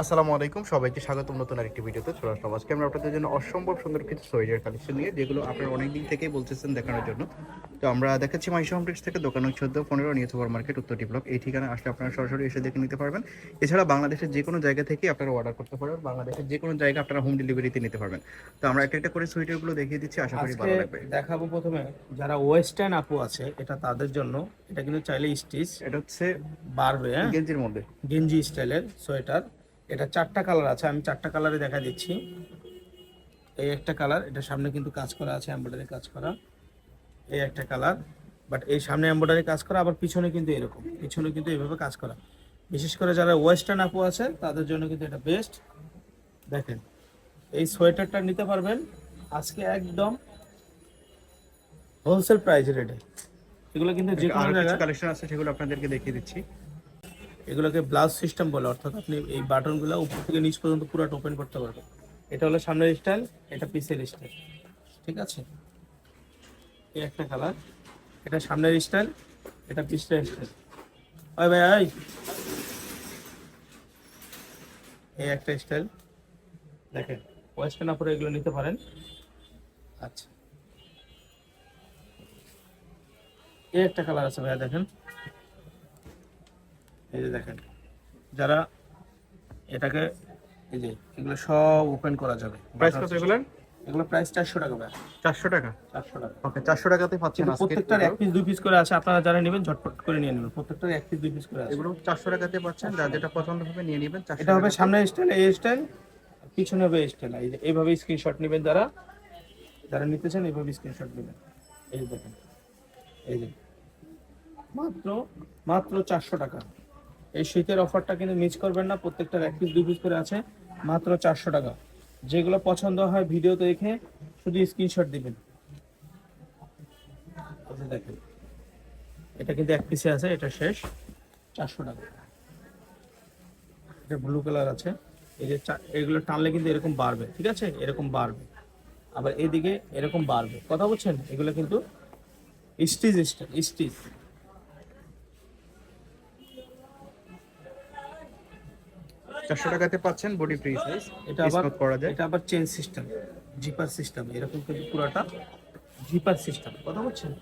আসসালামু আলাইকুম সবাইকে স্বাগতম নতুন আরেকটি ভিডিওতে। চলে আসলাম আজকে আমরা আপনাদের জন্য অসম্ভব সুন্দর কিছু সোয়েটার কালেকশন নিয়ে যেগুলো আপনারা অনেক দিন থেকেই বলতেছেন দেখানোর জন্য। তো আমরা দেখাচ্ছি মাইশো হোমটেক্স থেকে দোকান চোদ্দ পনেরো নিয়ে সুপার মার্কেট উত্তরটি ব্লক। এই ঠিকানা আসলে আপনারা সরাসরি এসে দেখে নিতে পারবেন। এছাড়া বাংলাদেশের যে কোনো জায়গা থেকে আপনারা অর্ডার করতে পারবেন বাংলাদেশের যে কোনো জায়গা আপনারা হোম ডেলিভারিতে নিতে পারবেন। তো আমরা একটা একটা করে সোয়েটারগুলো দেখিয়ে দিচ্ছি আশা করি ভালো লাগবে। দেখাবো প্রথমে যারা ওয়েস্টার্ন আপু আছে এটা তাদের জন্য। এটা কিন্তু চাইলে স্টিচ এটা হচ্ছে বাড়বে হ্যাঁ? গেঞ্জির মধ্যে। গেঞ্জি স্টাইলের সোয়েটার। এটা চারটা কালার আছে আমি চারটা কালারে দেখা দিচ্ছি। এই একটা কালার এটা সামনে কিন্তু কাজ করা আছে এমব্রয়ডারি কাজ করা। এই একটা কালার বাট এই সামনে এমব্রয়ডারি কাজ করা আবার পিছনে কিন্তু এরকম পিছনে কিন্তু এইভাবে কাজ করা। বিশেষ করে যারা ওয়েস্টার্ন আপু আছে তাদের জন্য কিন্তু এটা বেস্ট দেখেন এই সোয়েটারটা নিতে পারবেন আজকে একদম হোলসেল প্রাইস রেটে এগুলো কিন্তু যে কোনো জায়গায় কালেকশন আছে সেগুলো আপনাদেরকে দেখিয়ে দিচ্ছি। এগুলোকে ব্লাউজ সিস্টেম বলে, অর্থাৎ আপনি এই বাটনগুলো উপর থেকে নিচ পর্যন্ত পুরোটা ওপেন করতে পারবেন। এটা হলো সামনের স্টাইল এটা পিসের স্টাইল ঠিক আছে? এই একটা কালার এটা সামনের স্টাইল এটা পিসের স্টাইল ওই ভাই, ওই! এই একটা স্টাইল দেখেন ওয়েস্টার্ন আপরে এগুলো নিতে পারেন। আচ্ছা। এই একটা কালার আছে ভাইয়া, দেখেন। এই যে দেখেন যারা এটাকে এই যে এগুলো সব ওপেন করা যাবে। প্রাইস কত এগুলো? এগুলো প্রাইস চারশো টাকা ভাই। চারশো টাকা? চারশো টাকা। ওকে চারশো টাকাতে পাচ্ছেন প্রত্যেকটার এক পিস দুই পিস করে আছে আপনারা যারা নেবেন ঝটপট করে নিয়ে নেবেন। প্রত্যেকটার এক পিস দুই পিস করে আছে। এগুলো চারশো টাকাতে পাচ্ছেন যার যেটা পছন্দ হবে নিয়ে নেবেন এটা হবে সামনে স্টাইল এই স্টাইল পিছনে হবে স্টাইল এই যে এইভাবে স্ক্রিনশট নেবেন যারা। যারা নিতে চান এইভাবে স্ক্রিনশট নেবেন। এই যে দেখেন এই যে মাত্র মাত্র চারশো টাকা। এই শীতের অফারটা কিন্তু মিস করবেন না প্রত্যেকটার এক পিস দুই পিস করে আছে, মাত্র চারশো টাকা। যেগুলো পছন্দ হয় ভিডিও দেখে শুধু স্ক্রিনশট দিবেন। এটা কিন্তু এক পিসে আছে, এটা শেষ, চারশো টাকা। এটা ব্লু কালার আছে, এই যে এগুলো টানলে কিন্তু এরকম বাড়বে, ঠিক আছে? এরকম বাড়বে। আবার এদিকে এরকম বাড়বে। কথা বলছেন? এগুলো কিন্তু স্টিচ স্টিচ। চারশো টাকাতে পাচ্ছেন বডি ফ্রি সাইজ এটা আবার করা যায়। এটা আবার চেন সিস্টেম জিপার সিস্টেম এরকম কিন্তু পুরোটা জিপার সিস্টেম কথা বলছেন?